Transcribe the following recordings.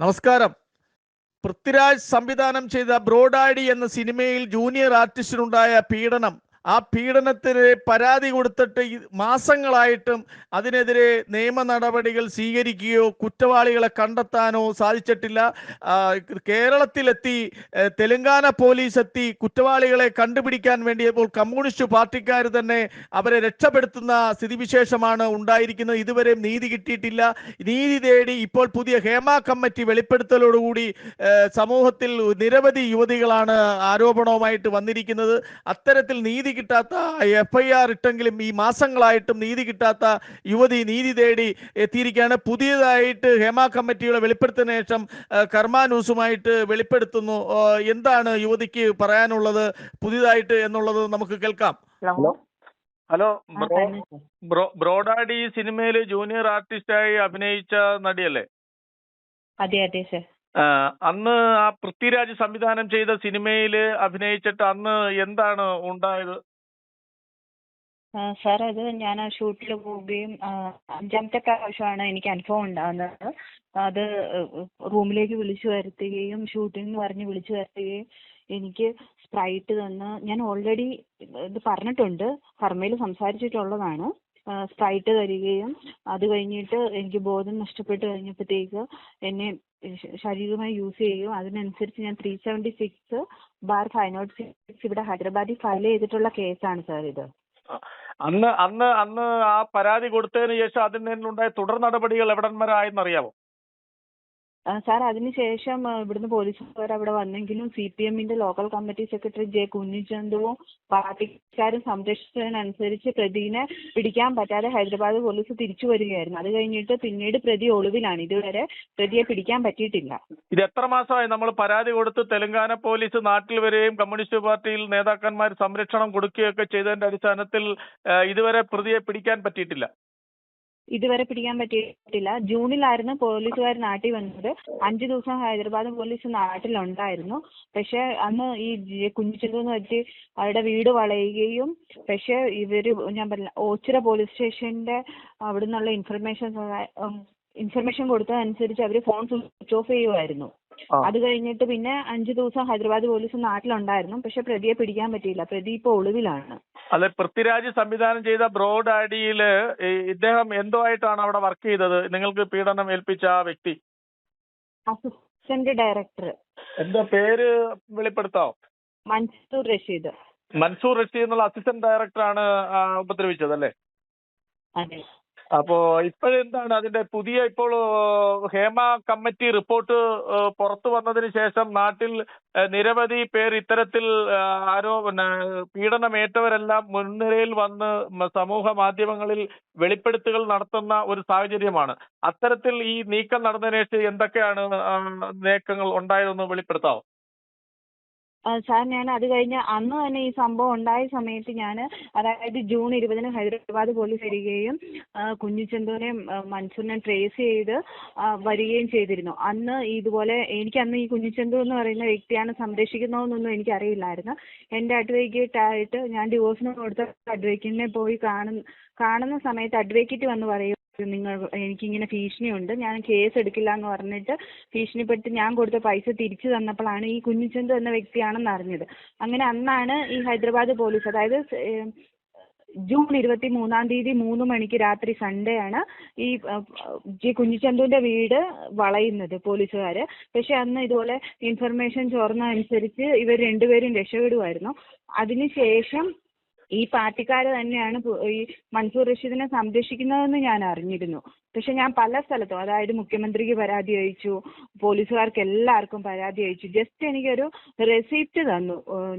നമസ്കാരം. പൃഥ്വിരാജ് സംവിധാനം ചെയ്ത ബ്രോഡാഡി എന്ന സിനിമയിൽ ജൂനിയർ ആർട്ടിസ്റ്റിനുണ്ടായ പീഡനം ആ പീഡനത്തിന് പരാതി കൊടുത്തിട്ട് മാസങ്ങളായിട്ടും അതിനെതിരെ നിയമ നടപടികൾ സ്വീകരിക്കുകയോ കുറ്റവാളികളെ കണ്ടെത്താനോ സാധിച്ചിട്ടില്ല. കേരളത്തിലെത്തി തെലങ്കാന പോലീസ് എത്തി കുറ്റവാളികളെ കണ്ടുപിടിക്കാൻ വേണ്ടിയപ്പോൾ കമ്മ്യൂണിസ്റ്റ് പാർട്ടിക്കാർ തന്നെ അവരെ രക്ഷപ്പെടുത്തുന്ന സ്ഥിതിവിശേഷമാണ് ഉണ്ടായിരിക്കുന്നത്. ഇതുവരെ നീതി കിട്ടിയിട്ടില്ല. നീതി തേടി ഇപ്പോൾ പുതിയ ഹേമ കമ്മിറ്റി വെളിപ്പെടുത്തലോടുകൂടി സമൂഹത്തിൽ നിരവധി യുവതികളാണ് ആരോപണവുമായിട്ട് വന്നിരിക്കുന്നത്. അത്തരത്തിൽ നീതി കിട്ടാത്ത എഫ് ഐ ആർ ഇട്ടെങ്കിലും ഈ മാസങ്ങളായിട്ടും നീതി കിട്ടാത്ത യുവതി നീതി തേടി എത്തിയിരിക്കുകയാണ്. പുതിയതായിട്ട് ഹേമ കമ്മിറ്റിയുടെ വെളിപ്പെടുത്തിയ ശേഷം കർമാനൂസുമായിട്ട് ന്യൂസുമായിട്ട് വെളിപ്പെടുത്തുന്നു. എന്താണ് യുവതിക്ക് പറയാനുള്ളത്? പുതിയതായിട്ട് എന്നുള്ളത് നമുക്ക് കേൾക്കാം. ഹലോ? ഹലോ? ബ്രോ ബ്രോഡാഡി സിനിമയിൽ ജൂനിയർ ആർട്ടിസ്റ്റായി അഭിനയിച്ച നടിയല്ലേ? അതെ അതെ സർ. അന്ന് ആ പൃഥ്വിരാജ് സംവിധാനം ചെയ്ത സിനിമയിൽ അഭിനയിച്ചിട്ട് അന്ന് എന്താണ് ഉണ്ടായത്? സാർ അത് ഞാൻ ആ ഷൂട്ടിൽ പോവുകയും അഞ്ചാമത്തെ പ്രാവശ്യമാണ് എനിക്ക് അനുഭവം ഉണ്ടാകുന്നത്. അത് റൂമിലേക്ക് വിളിച്ചു വരുത്തുകയും ഷൂട്ടിംഗ് പറഞ്ഞ് വിളിച്ചു വരുത്തുകയും എനിക്ക് സ്പ്രൈറ്റ് തന്ന് ഞാൻ ഓൾറെഡി ഇത് പറഞ്ഞിട്ടുണ്ട്. കർമ്മയിൽ സംസാരിച്ചിട്ടുള്ളതാണ്. സ്പ്രൈറ്റ് തരികയും അത് കഴിഞ്ഞിട്ട് എനിക്ക് ബോധം നഷ്ടപ്പെട്ട് കഴിഞ്ഞപ്പോഴത്തേക്ക് എന്നെ ശാരീരികമായി യൂസ് ചെയ്യുകയും അതിനനുസരിച്ച് ഞാൻ three seventy six bar five not six ഇവിടെ ഹൈദരാബാദിൽ ഫയൽ ചെയ്തിട്ടുള്ള കേസാണ് സാർ ഇത്. അന്ന് അന്ന് അന്ന് ആ പരാതി കൊടുത്തതിന് ശേഷം അതിൽ നിന്നുണ്ടായ തുടർ നടപടികൾ എവിടം വരെ സാർ അതിനുശേഷം ഇവിടുന്ന് പോലീസുകാർ അവിടെ വന്നെങ്കിലും സി പി എമ്മിന്റെ ലോക്കൽ കമ്മിറ്റി സെക്രട്ടറി ജെ കുഞ്ഞിച്ചന്തുവും പാർട്ടിക്കാരും സംരക്ഷിച്ചതിനനുസരിച്ച് പ്രതിനെ പിടിക്കാൻ പറ്റാതെ ഹൈദരാബാദ് പോലീസ് തിരിച്ചു വരികയായിരുന്നു. അത് കഴിഞ്ഞിട്ട് പിന്നീട് പ്രതി ഒളിവിലാണ്. ഇതുവരെ പ്രതിയെ പിടിക്കാൻ പറ്റിയിട്ടില്ല. ഇത് എത്ര മാസമായി നമ്മൾ പരാതി കൊടുത്ത് തെലങ്കാന പോലീസ് നാട്ടിൽ വരെയും കമ്മ്യൂണിസ്റ്റ് പാർട്ടിയിൽ നേതാക്കന്മാർ സംരക്ഷണം കൊടുക്കുകയൊക്കെ ചെയ്തതിന്റെ അടിസ്ഥാനത്തിൽ ഇതുവരെ പ്രതിയെ പിടിക്കാൻ പറ്റിയിട്ടില്ല. ഇതുവരെ പിടിക്കാൻ പറ്റിയിട്ടില്ല. ജൂണിലായിരുന്നു പോലീസുകാർ നാട്ടിൽ വന്നത്. അഞ്ചു ദിവസം ഹൈദരാബാദ് പോലീസ് നാട്ടിലുണ്ടായിരുന്നു. പക്ഷെ അന്ന് ഈ ജെ- കുഞ്ഞിച്ചെന്തു എന്ന് വെച്ച് അവരുടെ വീട് വളയുകയും പക്ഷെ ഇവർ ഞാൻ പറഞ്ഞ ഓച്ചിറ പോലീസ് സ്റ്റേഷന്റെ അവിടെ നിന്നുള്ള ഇൻഫർമേഷൻ ഇൻഫർമേഷൻ കൊടുത്തതനുസരിച്ച് അവർ ഫോൺ സ്വിച്ച് ഓഫ് ചെയ്യുമായിരുന്നു. അത് കഴിഞ്ഞിട്ട് പിന്നെ അഞ്ചു ദിവസം ഹൈദരാബാദ് പോലീസ് നാട്ടിലുണ്ടായിരുന്നു. പക്ഷെ പ്രതിയെ പിടിക്കാൻ പറ്റിയില്ല. പ്രതി ഇപ്പൊ ഒളിവിലാണ്. അതെ പൃഥ്വിരാജ് സംവിധാനം ചെയ്ത ബ്രോഡ് ആഡിയിൽ ഇദ്ദേഹം എന്തോ ആയിട്ടാണ് അവിടെ വർക്ക് ചെയ്തത്? നിങ്ങൾക്ക് പീഡനം ഏൽപ്പിച്ച ആ വ്യക്തി? Assistant director. എന്താ പേര് വെളിപ്പെടുത്താവോ? മൻസൂർ റഷീദ്. മൻസൂർ റഷീദ് എന്നുള്ള അസിസ്റ്റന്റ് ഡയറക്ടറാണ് ഉപദ്രവിച്ചത് അല്ലേ? അതെ. അപ്പോ ഇപ്പോഴെന്താണ് അതിന്റെ പുതിയ ഇപ്പോൾ ഹേമ കമ്മിറ്റി റിപ്പോർട്ട് പുറത്തു വന്നതിന് ശേഷം നാട്ടിൽ നിരവധി പേർ ഇത്തരത്തിൽ ആരോ പിന്നെ പീഡനമേറ്റവരെല്ലാം മുൻനിരയിൽ വന്ന് സമൂഹ മാധ്യമങ്ങളിൽ വെളിപ്പെടുത്തുകൾ നടത്തുന്ന ഒരു സാഹചര്യമാണ്. അത്തരത്തിൽ ഈ നീക്കം നടന്നതിന് ശേഷം എന്തൊക്കെയാണ് നീക്കങ്ങൾ ഉണ്ടായതെന്ന് വെളിപ്പെടുത്താവോ? സാർ ഞാൻ അത് കഴിഞ്ഞ് അന്ന് തന്നെ ഈ സംഭവം ഉണ്ടായ സമയത്ത് ഞാൻ അതായത് ജൂൺ ഇരുപതിന് ഹൈദരാബാദ് പോലീസ് വരികയും ആ, മൻസൂറിനെയും ട്രേസ് ചെയ്ത് വരികയും ചെയ്തിരുന്നു. അന്ന് ഇതുപോലെ എനിക്ക് അന്ന് ഈ കുഞ്ഞിച്ചന്തു എന്ന് പറയുന്ന വ്യക്തിയാണ് സംരക്ഷിക്കുന്നതെന്നൊന്നും എനിക്കറിയില്ലായിരുന്നു. എന്റെ അഡ്വക്കേറ്റ് ആയിട്ട് ഞാൻ ഡിവോഴ്സിന് കൊടുത്ത അഡ്വക്കേറ്റിനെ പോയി കാണുന്ന കാണുന്ന സമയത്ത് അഡ്വക്കേറ്റ് വന്ന് പറയും നിങ്ങൾ എനിക്കിങ്ങനെ ഭീഷണിയുണ്ട്. ഞാൻ കേസ് എടുക്കില്ല എന്ന് പറഞ്ഞിട്ട് ഭീഷണിപ്പെട്ട് ഞാൻ കൊടുത്ത പൈസ തിരിച്ചു തന്നപ്പോഴാണ് ഈ കുഞ്ഞിച്ചന്തു എന്ന വ്യക്തിയാണെന്ന് അറിഞ്ഞത്. അങ്ങനെ അന്നാണ് ഈ ഹൈദരാബാദ് പോലീസ് അതായത് ജൂൺ ഇരുപത്തി മൂന്നാം തീയതി മൂന്ന് മണിക്ക് രാത്രി സൺഡേ ആണ് ഈ ജി കുഞ്ഞിച്ചന്തുവിന്റെ വീട് വളയുന്നത് പോലീസുകാര്. പക്ഷെ അന്ന് ഇതുപോലെ ഇൻഫർമേഷൻ ചോർന്ന അനുസരിച്ച് ഇവർ രണ്ടുപേരും രക്ഷപ്പെടുമായിരുന്നു. അതിനുശേഷം ഈ പാർട്ടിക്കാർ തന്നെയാണ് ഈ മൻസൂർ റഷീദിനെ സംരക്ഷിക്കുന്നതെന്ന് ഞാൻ അറിഞ്ഞിരുന്നു. പക്ഷെ ഞാൻ പല സ്ഥലത്തും അതായത് മുഖ്യമന്ത്രിക്ക് പരാതി അയച്ചു പോലീസുകാർക്ക് എല്ലാവർക്കും പരാതി അയച്ചു ജസ്റ്റ് എനിക്കൊരു റെസിപ്റ്റ് തന്നു.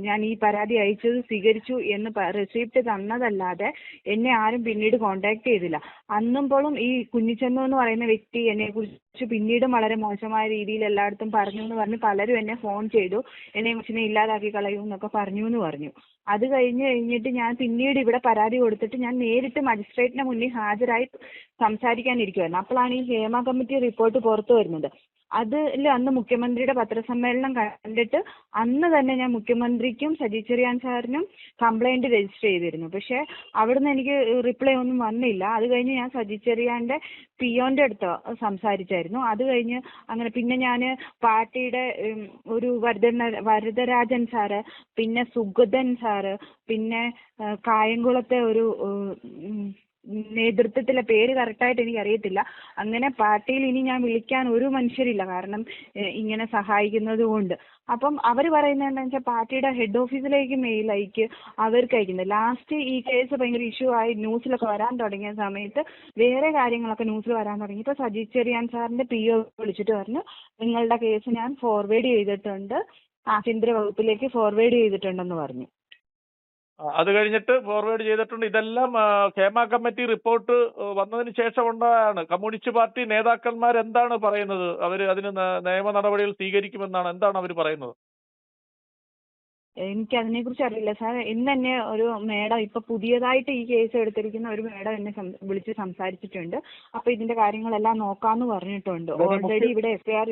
ഞാൻ ഈ പരാതി അയച്ചത് സ്വീകരിച്ചു എന്ന് റെസിപ്റ്റ് തന്നതല്ലാതെ എന്നെ ആരും പിന്നീട് കോണ്ടാക്ട് ചെയ്തില്ല. അന്നുമ്പോഴും ഈ കുഞ്ഞിച്ചെന്നു എന്ന് പറയുന്ന വ്യക്തി എന്നെ കുറിച്ച് പിന്നീടും വളരെ മോശമായ രീതിയിൽ എല്ലായിടത്തും പറഞ്ഞു എന്ന് പറഞ്ഞ് പലരും എന്നെ ഫോൺ ചെയ്തു. എന്നെ കൊച്ചിനെ ഇല്ലാതാക്കി കളയൂ എന്നൊക്കെ പറഞ്ഞു എന്ന് പറഞ്ഞു. അത് കഴിഞ്ഞ് കഴിഞ്ഞിട്ട് ഞാൻ പിന്നീട് ഇവിടെ പരാതി കൊടുത്തിട്ട് ഞാൻ നേരിട്ട് മജിസ്ട്രേറ്റിന് മുന്നിൽ ഹാജരായി സംസാരിക്കാനിരിക്കുമായിരുന്നു അപ്പോഴാണ് ഈ ഹേമ കമ്മിറ്റി റിപ്പോർട്ട് പുറത്തു വരുന്നത്. അതിൽ അന്ന് മുഖ്യമന്ത്രിയുടെ പത്രസമ്മേളനം കണ്ടിട്ട് അന്ന് തന്നെ ഞാൻ മുഖ്യമന്ത്രിക്കും സജി ചെറിയാൻ സാറിനും കംപ്ലൈന്റ് രജിസ്റ്റർ ചെയ്തിരുന്നു. പക്ഷേ അവിടുന്ന് എനിക്ക് റിപ്ലൈ ഒന്നും വന്നില്ല. അത് കഴിഞ്ഞ് ഞാൻ സജി ചെറിയാന്റെ പിയോന്റെ അടുത്ത് സംസാരിച്ചായിരുന്നു. അത് കഴിഞ്ഞ് അങ്ങനെ പിന്നെ ഞാൻ പാർട്ടിയുടെ ഒരു വരദന വരദരാജൻ സാറ് പിന്നെ സുഗതൻ സാറ് പിന്നെ കായംകുളത്തെ ഒരു നേതൃത്വത്തിലെ പേര് കറക്റ്റായിട്ട് എനിക്ക് അറിയത്തില്ല അങ്ങനെ പാർട്ടിയിൽ ഇനി ഞാൻ വിളിക്കാൻ ഒരു മനുഷ്യരില്ല. കാരണം ഇങ്ങനെ സഹായിക്കുന്നത് കൊണ്ട്. അപ്പം അവർ പറയുന്നത് എന്താണെന്ന് വെച്ചാൽ പാർട്ടിയുടെ ഹെഡ് ഓഫീസിലേക്ക് മെയിൽ അയക്ക്. അവർക്ക് അയക്കുന്നത് ലാസ്റ്റ് ഈ കേസ് ഭയങ്കര ഇഷ്യൂ ആയി ന്യൂസിലൊക്കെ വരാൻ തുടങ്ങിയ സമയത്ത് വേറെ കാര്യങ്ങളൊക്കെ ന്യൂസിൽ വരാൻ തുടങ്ങി. ഇപ്പോൾ സജി ചെറിയാൻ സാറിന്റെ പി ഒ വിളിച്ചിട്ട് പറഞ്ഞു നിങ്ങളുടെ കേസ് ഞാൻ ഫോർവേഡ് ചെയ്തിട്ടുണ്ട്. ആഭ്യന്തര വകുപ്പിലേക്ക് ഫോർവേഡ് ചെയ്തിട്ടുണ്ടെന്ന് പറഞ്ഞു. അത് കഴിഞ്ഞിട്ട് ഫോർവേഡ് ചെയ്തിട്ടുണ്ട്. ഇതെല്ലാം ക്ഷേമ കമ്മിറ്റി റിപ്പോർട്ട് വന്നതിന് ശേഷം ഉണ്ടായാണ്. കമ്മ്യൂണിസ്റ്റ് പാർട്ടി നേതാക്കന്മാർ എന്താണ് പറയുന്നത്? അവർ അതിന് നിയമ നടപടികൾ സ്വീകരിക്കുമെന്നാണ്. എന്താണ് അവർ പറയുന്നത്? എനിക്ക് അതിനെ കുറിച്ച് അറിയില്ല. സാർ ഇന്ന് തന്നെ ഒരു മേഡം ഇപ്പൊ പുതിയതായിട്ട് ഈ കേസ് എടുത്തിരിക്കുന്ന ഒരു മേഡം എന്നെ വിളിച്ച് സംസാരിച്ചിട്ടുണ്ട്. അപ്പൊ ഇതിന്റെ കാര്യങ്ങളെല്ലാം നോക്കാന്ന് പറഞ്ഞിട്ടുണ്ട്. ഓൾറെഡി ഇവിടെ എഫ്ഐആർ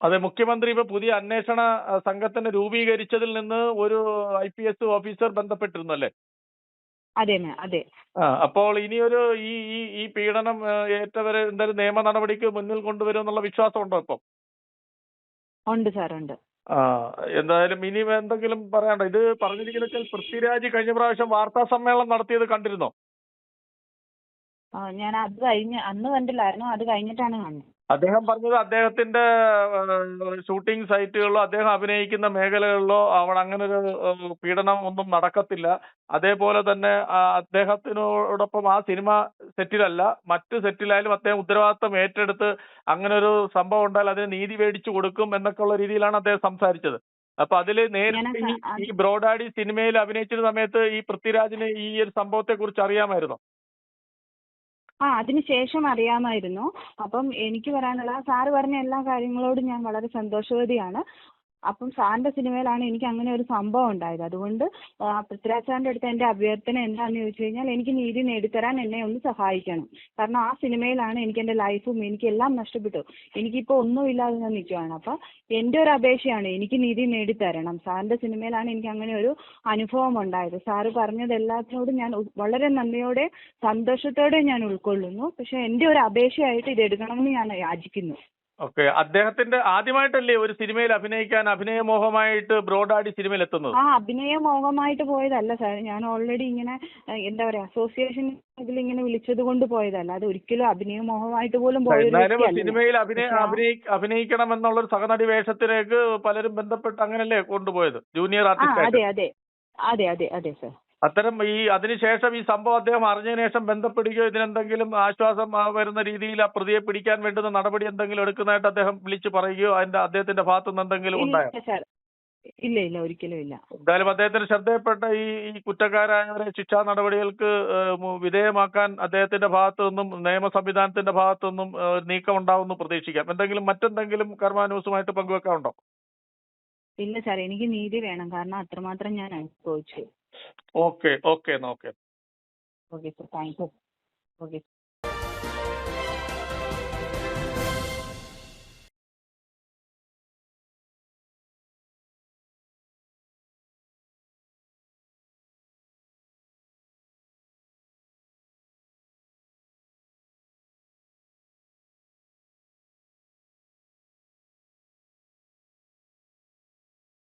അതെ മുഖ്യമന്ത്രി ഇപ്പൊ പുതിയ അന്വേഷണ സംഘത്തിന് രൂപീകരിച്ചതിൽ നിന്ന് ഒരു ഐ പി എസ് ഓഫീസർ ബന്ധപ്പെട്ടിരുന്നു അല്ലേ അതെ. അതെ അപ്പോൾ ഇനിയൊരു ഈ ഈ ഈ പീഡനം ഏറ്റവരെ എന്തായാലും നിയമ നടപടിക്ക് മുന്നിൽ കൊണ്ടുവരും എന്നുള്ള വിശ്വാസം ഉണ്ടോ ഇപ്പം? ഉണ്ട് സാർ ഉണ്ട്. ആ എന്തായാലും ഇനി എന്തെങ്കിലും പറയാണ്ടോ ഇത് പറഞ്ഞിരിക്കുന്ന പൃഥ്വിരാജ് കഴിഞ്ഞ പ്രാവശ്യം വാർത്താ സമ്മേളനം നടത്തിയത് കണ്ടിരുന്നോ? ഞാൻ അത് കഴിഞ്ഞ് അന്ന് കണ്ടില്ലായിരുന്നു അത് കഴിഞ്ഞിട്ടാണ് കാണുന്നത് അദ്ദേഹം പറഞ്ഞത് അദ്ദേഹത്തിന്റെ ഷൂട്ടിംഗ് സൈറ്റുകളിലോ അദ്ദേഹം അഭിനയിക്കുന്ന മേഖലകളിലോ അവിടെ അങ്ങനെ ഒരു പീഡനം ഒന്നും നടക്കത്തില്ല. അതേപോലെ തന്നെ അദ്ദേഹത്തിനോടൊപ്പം ആ സിനിമ സെറ്റിലല്ല മറ്റു സെറ്റിലായാലും അദ്ദേഹം ഉത്തരവാദിത്തം ഏറ്റെടുത്ത് അങ്ങനെ ഒരു സംഭവം ഉണ്ടായാൽ അതിന് നീതി മേടിച്ചു കൊടുക്കും എന്നൊക്കെ ഉള്ള രീതിയിലാണ് അദ്ദേഹം സംസാരിച്ചത്. അപ്പൊ അതിൽ നേരിട്ട് ഈ ബ്രോഡാഡി സിനിമയിൽ അഭിനയിച്ചിരുന്ന സമയത്ത് ഈ പൃഥ്വിരാജിന് ഈ ഒരു സംഭവത്തെ കുറിച്ച് അറിയാമായിരുന്നോ? ആ അതിന് ശേഷം അറിയാമായിരുന്നു. അപ്പം എനിക്ക് പറയാനുള്ള സാറ് പറഞ്ഞ എല്ലാ കാര്യങ്ങളോടും ഞാൻ വളരെ സന്തോഷവതിയാണ്. അപ്പം സാറിന്റെ സിനിമയിലാണ് എനിക്ക് അങ്ങനെ ഒരു സംഭവം ഉണ്ടായത്. അതുകൊണ്ട് പൃഥ്വിരാജ് സാറിന്റെ അടുത്ത് എന്റെ അഭ്യർത്ഥന എന്താണെന്ന് ചോദിച്ചു കഴിഞ്ഞാൽ എനിക്ക് നീതി നേടിത്തരാൻ എന്നെ ഒന്ന് സഹായിക്കണം. കാരണം ആ സിനിമയിലാണ് എനിക്ക് എന്റെ ലൈഫും എനിക്ക് എല്ലാം നഷ്ടപ്പെട്ടു. എനിക്കിപ്പോൾ ഒന്നുമില്ലാതെ ഞാൻ നിൽക്കുകയാണ് അപ്പം എന്റെ ഒരു അപേക്ഷയാണ് എനിക്ക് നീതി നേടിത്തരണം. സാറിന്റെ സിനിമയിലാണ് എനിക്ക് അങ്ങനെ ഒരു അനുഭവം ഉണ്ടായത്. സാറ് പറഞ്ഞത് എല്ലാത്തിനോടും ഞാൻ വളരെ നന്ദിയോടെ സന്തോഷത്തോടെ ഞാൻ ഉൾക്കൊള്ളുന്നു. പക്ഷെ എന്റെ ഒരു അപേക്ഷയായിട്ട് ഇത് എടുക്കണമെന്ന് ഞാൻ യാചിക്കുന്നു. ഓക്കെ. അദ്ദേഹത്തിന്റെ ആദ്യമായിട്ടല്ലേ ഒരു സിനിമയിൽ അഭിനയിക്കാൻ അഭിനയമോഹമായിട്ട് ബ്രോഡാടി സിനിമയിൽ എത്തുന്നത് ആ അഭിനയമോഹമായിട്ട് പോയതല്ല സാർ. ഞാൻ ഓൾറെഡി ഇങ്ങനെ എന്താ പറയാ അസോസിയേഷൻ ഇതിലിങ്ങനെ വിളിച്ചത് കൊണ്ട് പോയതല്ല. അത് ഒരിക്കലും അഭിനയ മോഹമായിട്ട് പോലും പോയതല്ല എന്നാലും സിനിമയിൽ അഭിനയ അഭിനയി അഭിനയിക്കണം എന്നുള്ള ഒരു സഹനടി വേഷത്തിലേക്ക് പലരും ബന്ധപ്പെട്ട് അങ്ങനല്ലേ കൊണ്ടുപോയത്? ജൂനിയർ ആർട്ടിസ്റ്റ് അതെ അതെ. അതെ അതെ അതെ സാർ. അത്തരം ഈ അതിനുശേഷം ഈ സംഭവം അദ്ദേഹം അറിഞ്ഞതിന് ശേഷം ബന്ധപ്പെടുകയോ ഇതിനെന്തെങ്കിലും ആശ്വാസം വരുന്ന രീതിയിൽ ആ പ്രതിയെ പിടിക്കാൻ വേണ്ടുന്ന നടപടി എന്തെങ്കിലും എടുക്കുന്നതായിട്ട് അദ്ദേഹം വിളിച്ചു പറയുകയോ അതിന്റെ അദ്ദേഹത്തിന്റെ ഭാഗത്തു നിന്ന് എന്തെങ്കിലും ഉണ്ടായോ? ഇല്ല ഇല്ല ഒരിക്കലും ഇല്ല. എന്തായാലും അദ്ദേഹത്തിന് ശ്രദ്ധയപ്പെട്ട ഈ ഈ കുറ്റക്കാരായവരെ ശിക്ഷാ നടപടികൾക്ക് വിധേയമാക്കാൻ അദ്ദേഹത്തിന്റെ ഭാഗത്തു നിന്നും നിയമ സംവിധാനത്തിന്റെ ഭാഗത്തു നിന്നും നീക്കം ഉണ്ടാവുമെന്ന് പ്രതീക്ഷിക്കാം. എന്തെങ്കിലും മറ്റെന്തെങ്കിലും കർമാനുസുമായിട്ട് പങ്കുവെക്കാറുണ്ടോ പങ്കുവെക്കാനുണ്ടോ? ഇല്ല സാർ എനിക്ക് നീതി വേണം. കാരണം അത്രമാത്രം ഞാൻ അനുഭവിച്ചു. ഓക്കെ ഓക്കെ എന്നാ okay okay sir thank you okay